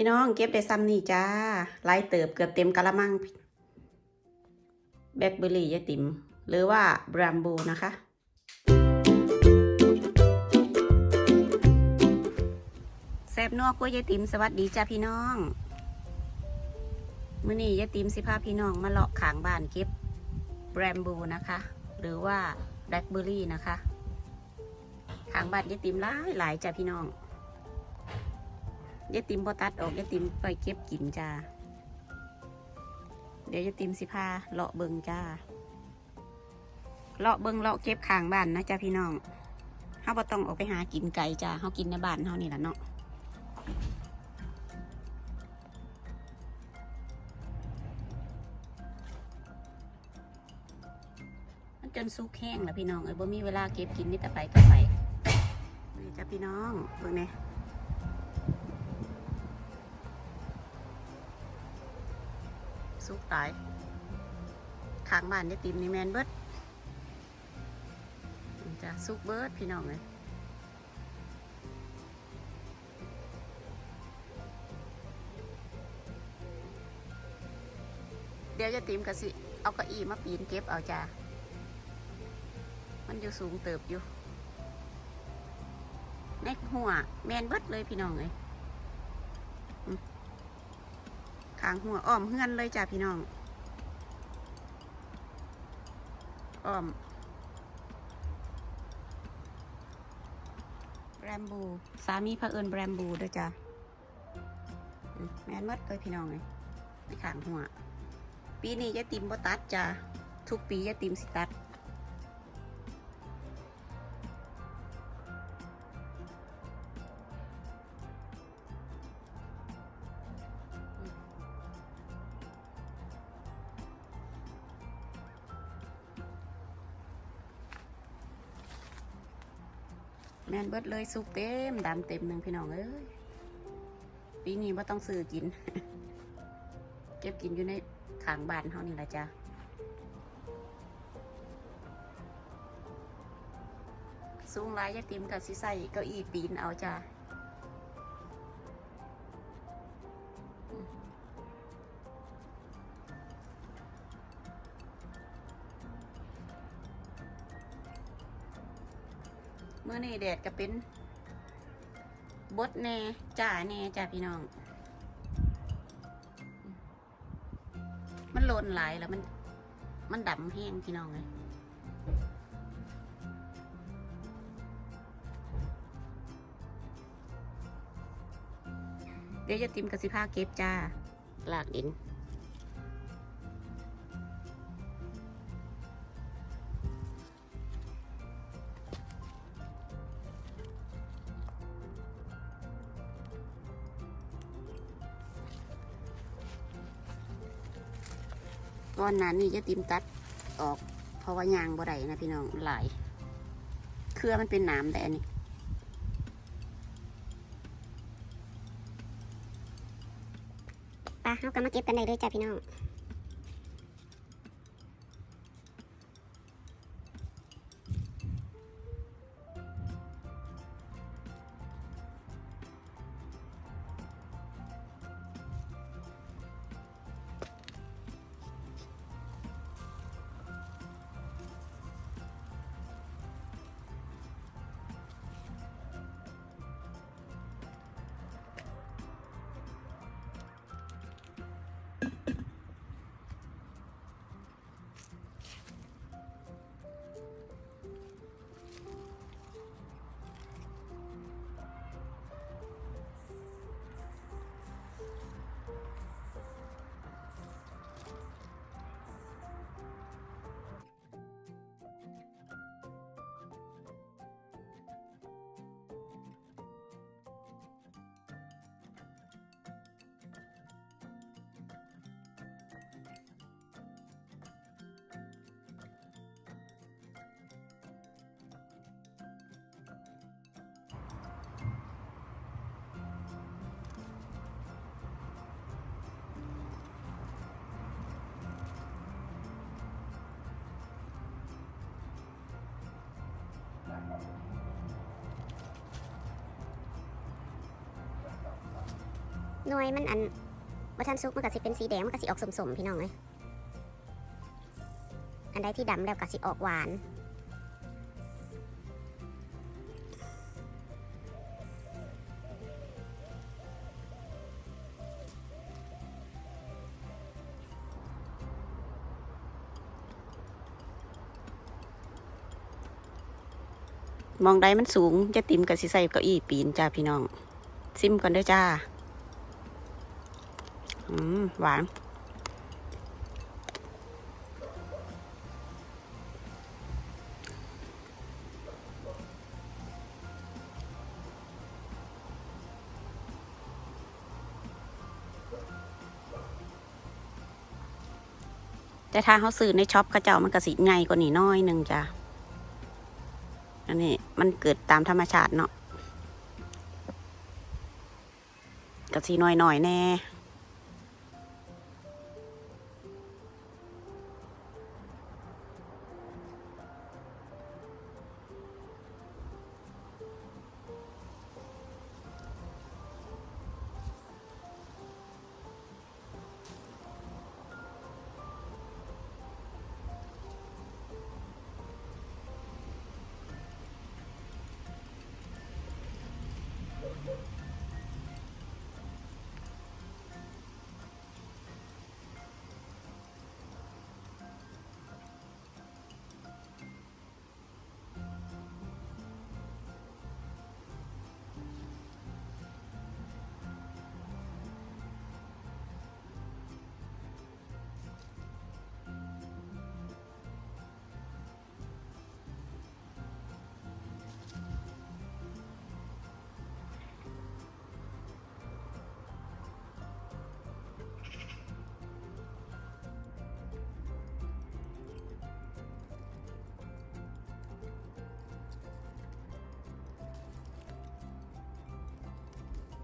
พี่น้องเก็บได้ซ้ำนี่จ้าลายเติบเกือบเต็มกะละมังแบล็คเบอร์รี่ยาติม หรือว่าบรัมบูนะคะแซบนัวกล้วยยาติมสวัสดีจ้าพี่น้องมื้อนี้ยาติมสิพาพี่น้องมาเลาะขางบ้านเก็บบรัมบูนะคะ หรือว่าแบล็คเบอร์รี่นะคะขางบ้านยาติมหลายหลายจ้าพี่น้อง ยายติมพอตัดออกยายติมไปเก็บกินจ้า เดี๋ยวยายติมสิพาเลาะเบิงจ้า เลาะเบิงเลาะเก็บข้างบ้านนะจ้าพี่น้องเฮาบ่ต้องออกไปหากินไก่จ้าเฮากินในบ้านเฮานี่แหละเนาะจนซุกแห้งแล้วพี่น้องเอ้ยบ่มีเวลาเก็บกินนี่แต่ไปก็ไปนี่จ้าพี่น้องเบิ่งเนี่ย สุกตายข้างบ้านยายติมนี่แมนเบิดจะสุกเบิดพี่น้องเลยเดี๋ยวยายติมกะสิ เอาก้าอี้มาปีนเก็บเอาจ้ามันอยู่สูงเติบอยู่ในหัวแมนเบิดเลยพี่น้องเลย ขางหัวอ้อมเฮือนเลยจ้าพี่น้องอ้อมแบรมบู สามีพระเอิญแบรมบูด้วยจ้าแม่นมดเลยพี่น้องเลยในขางหัว ปีนี้ยายติมบ่ตัดจ้าทุกปียายติมสิตัด แม่นเบิดเลยสุกเต็มดำเต็มหนึ่งพี่น้องเอ้ยปีนี้ว่าต้องซื้อกิน เก็บกินอยู่ในขางบ้านเฮานี่แหละจ้ะสูงหลายยาติมกับสิใส่เก้าอี้ปีนเอาจ้ะ มื่อนี่แดดก็เป็นบดแน่จ่าแน่จ้ะพี่น้อง มันโลนหลายแล้วมัน มันดำแห้งพี่น้องเลยเดี๋ยวจะติมกสิภาเก็บจ้าลากดิน ก้อนนั้นนี่จะติมตัดออก เพราะว่ายางบ่ได้นะพี่น้องหลาย เครือมันเป็นหน้ำแต่อันนี้ปลาเขาก็มาเก็บกันได้เลยจ้ะพี่น้อง หน่วยมันอันบ่ทันสุกมันก็สิเป็นสีแดงมันก็สิออกสมๆพี่น้องเลยอันใดที่ดำแล้วก็สิออกหวานมองได้มันสูงจะติมกับสิใส่เก้าอี้ปีนจ้าพี่น้อง ซิมก่อนเด้วยจ้า อืม หวาน แต่ถ้าเขาซื้อในช็อปเขาเจ้ามันก็สิใหญ่กว่านี้น้อยหนึ่งจ้ะ อันนี้มันเกิดตามธรรมชาติเนาะกะสีน้อยหน่อยๆแน่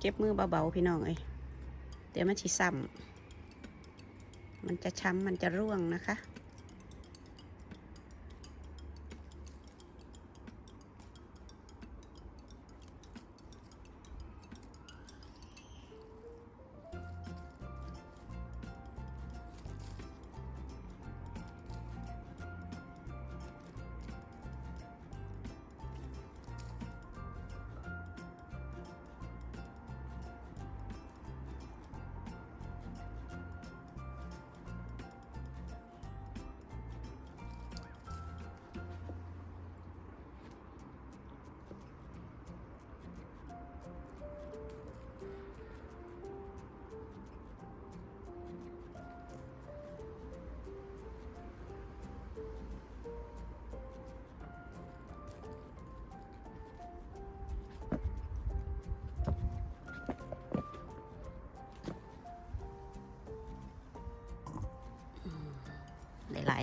เก็บมือเบาๆพี่น้องเอ้ยเดี๋ยวมันชีซ้ำมันจะช้ำมันจะร่วงนะคะ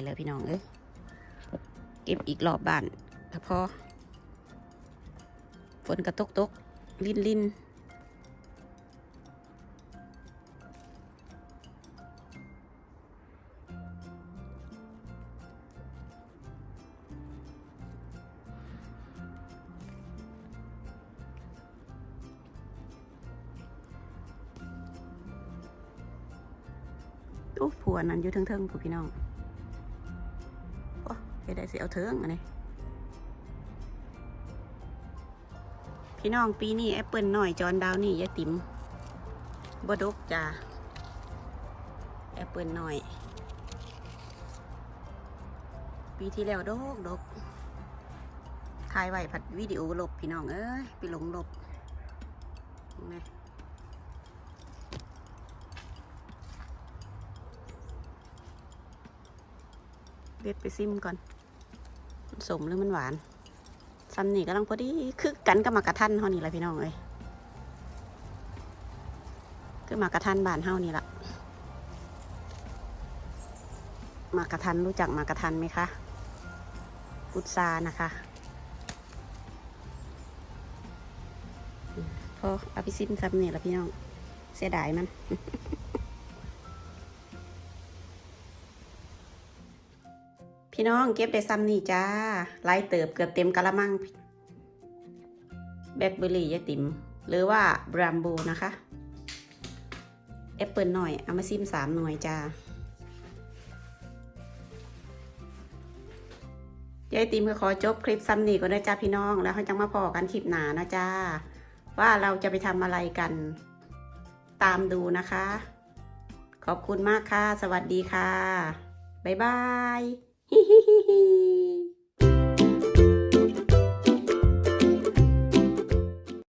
เลยพี่น้องเอ้ยเก็บอีกรอบบ้านถ้าพอ ฝนกระตกตกลินลินโอ้ผัวนั้นอยู่เทิงๆผู้พี่น้อง โอ้ไปได้สิเอาเทิงอันนี้พี่น้องปีนี้แอปเปิลหน่อยจอนดาวนี่ยายติ๋มบดกจ้าแอปเปิลหน่อย ปีที่แล้วดกดกถ่ายไว้ผัดวิดีโอลบพี่น้องเอ้ยไปหลงลบเห็นไหม เด็ดไปซิมก่อนสมหรือมันหวานซ้ำนี่ก็ต้องพอดีคือกันกับมากระทันเฮานี่แหละพี่น้องเอ้ยคือมากระทันบานเฮานี่ละมากระทันรู้จักมากระทันไหมคะกุดซานะคะพอเอาไปซิมซ้ำนี่ละพี่น้องเสียดายมัน พี่น้องเก็บได้ซ้ำนี่จ้าไล่เติบเกือบเต็มกะละมัง แบล็คเบอร์รี่ยายติ๋มหรือว่าบรามบูนะคะ แอปเปิลหน่อย เอามาซิมสามหน่วยจ้ายายติมก็ขอจบคลิปซ้ำนี่ก่อนนะจ้าพี่น้อง แล้วเขาจะมาพอกันคลิปหนานะจ้า ว่าเราจะไปทำอะไรกัน ตามดูนะคะ ขอบคุณมากค่ะ สวัสดีค่ะ บ๊ายบาย ฮิฮิฮิฮิ